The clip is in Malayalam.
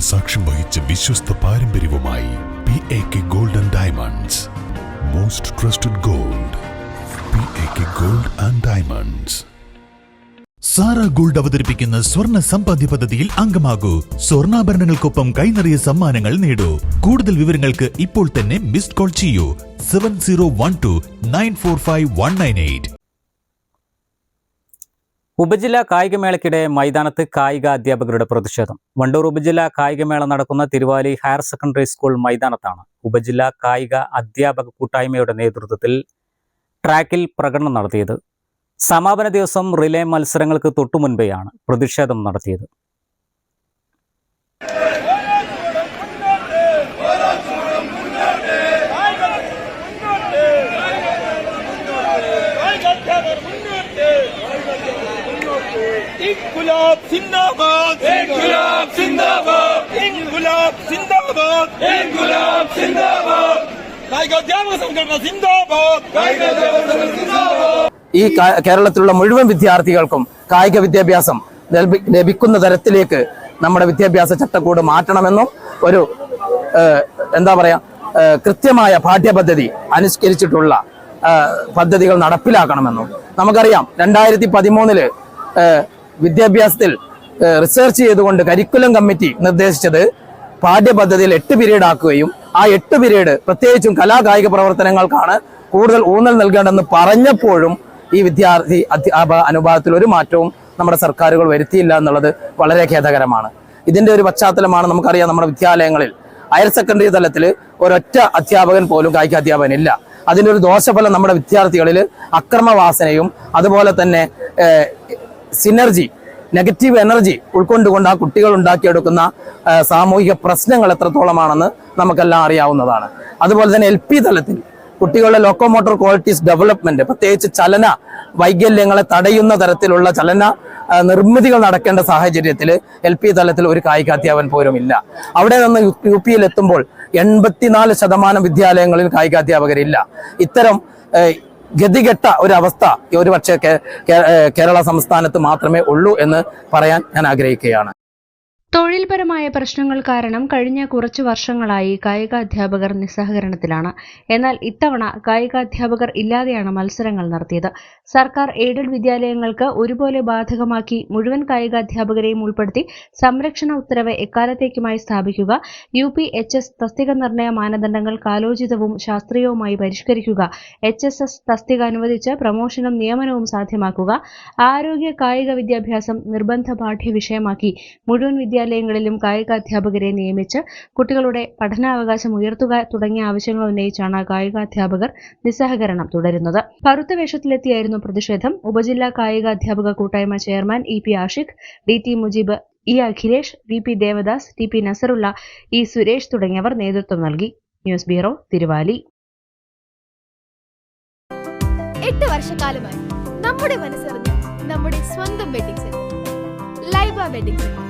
സാക്ഷ്യം വഹിച്ച വിശ്വസ്ത പാരമ്പര്യവുമായി P A K gold and diamonds most trusted gold P A K gold and diamonds Sara gold അവതരിപ്പിക്കുന്ന സ്വർണ സമ്പാദ്യ പദ്ധതിയിൽ അംഗമാകൂ. സ്വർണാഭരണങ്ങൾക്കൊപ്പം കൈനറിയ സമ്മാനങ്ങൾ നേടൂ. കൂടുതൽ വിവരങ്ങൾക്ക് ഇപ്പോൾ തന്നെ മിസ്ഡ് കോൾ ചെയ്യൂ. Seven zero one two nine four five one nine eight ഉപജില്ലാ കായികമേളയ്ക്കിടെ മൈതാനത്ത് കായിക അധ്യാപകരുടെ പ്രതിഷേധം. വണ്ടൂർ ഉപജില്ലാ കായികമേള നടക്കുന്ന തിരുവാലി ഹയർ സെക്കൻഡറി സ്കൂൾ മൈതാനത്താണ്. ഉപജില്ലാ കായിക അധ്യാപക കൂട്ടായ്മയുടെ നേതൃത്വത്തിൽ ട്രാക്കിൽ പ്രകടനം നടത്തിയത്. സമാപന ദിവസം റിലേ മത്സരങ്ങൾക്ക് തൊട്ടുമുൻപെയാണ് പ്രതിഷേധം നടത്തിയത്. ഇൻകുലാബ് സിന്ദാബാദ്. ഇൻകുലാബ് സിന്ദാബാദ്. ഇൻകുലാബ് സിന്ദാബാദ്. ഇൻകുലാബ് സിന്ദാബാദ്. സംഘടന സിന്ദാബാദ്. കായികാധ്യാപക സംഘടന സിന്ദാബാദ്. ഈ കേരളത്തിലുള്ള മുഴുവൻ വിദ്യാർത്ഥികൾക്കും കായിക വിദ്യാഭ്യാസം ലഭി- ലഭിക്കുന്ന തരത്തിലേക്ക് നമ്മുടെ വിദ്യാഭ്യാസ ചട്ടക്കൂട് മാറ്റണമെന്നും ഒരു എന്താ പറയാ കൃത്യമായ പാഠ്യപദ്ധതി അനുഷ്കരിച്ചിട്ടുള്ള പദ്ധതികൾ നടപ്പിലാക്കണമെന്നും നമുക്കറിയാം. രണ്ടായിരത്തി പതിമൂന്നിൽ വിദ്യാഭ്യാസത്തിൽ റിസർച്ച് ചെയ്തുകൊണ്ട് കരിക്കുലം കമ്മിറ്റി നിർദ്ദേശിച്ചത് പാഠ്യപദ്ധതിയിൽ എട്ട് പീരീഡ് ആക്കുകയും ആ എട്ട് പീരീഡ് പ്രത്യേകിച്ചും കലാകായിക പ്രവർത്തനങ്ങൾക്കാണ് കൂടുതൽ ഊന്നൽ നൽകേണ്ടെന്ന് പറഞ്ഞപ്പോഴും ഈ വിദ്യാർത്ഥി അധ്യാപക അനുപാതത്തിൽ ഒരു മാറ്റവും നമ്മുടെ സർക്കാരുകൾ വരുത്തിയില്ല എന്നുള്ളത് വളരെ ഖേദകരമാണ്. ഇതിന്റെ ഒരു പശ്ചാത്തലമാണ് നമുക്കറിയാം നമ്മുടെ വിദ്യാലയങ്ങളിൽ. ഹയർ സെക്കൻഡറി തലത്തിൽ ഒരൊറ്റ അധ്യാപകൻ പോലും കായിക അധ്യാപകൻ ഇല്ല. അതിനൊരു ദോഷഫലം നമ്മുടെ വിദ്യാർത്ഥികളിൽ അക്രമവാസനയും അതുപോലെ തന്നെ സിനർജി നെഗറ്റീവ് എനർജി ഉൾക്കൊണ്ടുകൊണ്ട് ആ കുട്ടികൾ ഉണ്ടാക്കിയെടുക്കുന്ന സാമൂഹിക പ്രശ്നങ്ങൾ എത്രത്തോളമാണെന്ന് നമുക്കെല്ലാം അറിയാവുന്നതാണ്. അതുപോലെ തന്നെ എൽ പി തലത്തിൽ കുട്ടികളുടെ ലോക്കോമോട്ടോർ ക്വാളിറ്റീസ് ഡെവലപ്മെന്റ് പ്രത്യേകിച്ച് ചലന വൈകല്യങ്ങളെ തടയുന്ന തരത്തിലുള്ള ചലന നിർമ്മിതികൾ നടക്കേണ്ട സാഹചര്യത്തിൽ എൽ പി തലത്തിൽ ഒരു കായികാധ്യാപൻ പോലും ഇല്ല. അവിടെ നിന്ന് യു- പിയിൽ എത്തുമ്പോൾ എൺപത്തിനാല് ശതമാനം വിദ്യാലയങ്ങളിൽ കായികാധ്യാപകരില്ല. ഇത്തരം ഗതികെട്ട ഒരവസ്ഥ ഒരുപക്ഷെ കേരള സംസ്ഥാനത്ത് മാത്രമേ ഉള്ളൂ എന്ന് പറയാൻ ഞാൻ ആഗ്രഹിക്കുകയാണ്. തൊഴിൽപരമായ പ്രശ്നങ്ങൾ കാരണം കഴിഞ്ഞ കുറച്ചു വർഷങ്ങളായി കായികാധ്യാപകർ നിസ്സഹകരണത്തിലാണ്. എന്നാൽ ഇത്തവണ കായികാധ്യാപകർ ഇല്ലാതെയാണ് മത്സരങ്ങൾ നടത്തിയത്. സർക്കാർ എയ്ഡഡ് വിദ്യാലയങ്ങൾക്ക് ഒരുപോലെ ബാധകമാക്കി മുഴുവൻ കായികാധ്യാപകരെയും ഉൾപ്പെടുത്തി സംരക്ഷണ ഉത്തരവ് എക്കാലത്തേക്കുമായി സ്ഥാപിക്കുക യു പി എച്ച് എസ് തസ്തിക നിർണയ മാനദണ്ഡങ്ങൾ കാലോചിതവും ശാസ്ത്രീയവുമായി പരിഷ്കരിക്കുക എച്ച് എസ് എസ് തസ്തിക അനുവദിച്ച് പ്രമോഷനും നിയമനവും സാധ്യമാക്കുക ആരോഗ്യ കായിക വിദ്യാഭ്യാസം നിർബന്ധ പാഠ്യ വിഷയമാക്കി മുഴുവൻ വിദ്യാലയങ്ങളിലും കായികാധ്യാപകരെ നിയമിച്ച് കുട്ടികളുടെ പഠനാവകാശം ഉയർത്തുക തുടങ്ങിയ ആവശ്യങ്ങൾ ഉന്നയിച്ചാണ് കായികാധ്യാപകർ നിസ്സഹകരണം തുടരുന്നത്. കറുത്ത വേഷത്തിലെത്തിയായിരുന്നു പ്രതിഷേധം. ഉപജില്ലാ കായികാധ്യാപക കൂട്ടായ്മ chairman E P Ashiq D T Mujeeb E Akhilesh V P Devadas T P Nasarulla E Suresh തുടങ്ങിയവർ നേതൃത്വം നൽകി. News bureau Thiruvali. എട്ട് വർഷക്കാലമായി നമ്മുടെ മനസ്സറിഞ്ഞ് നമ്മുടെ സ്വന്തം wedding centre Laiba wedding centre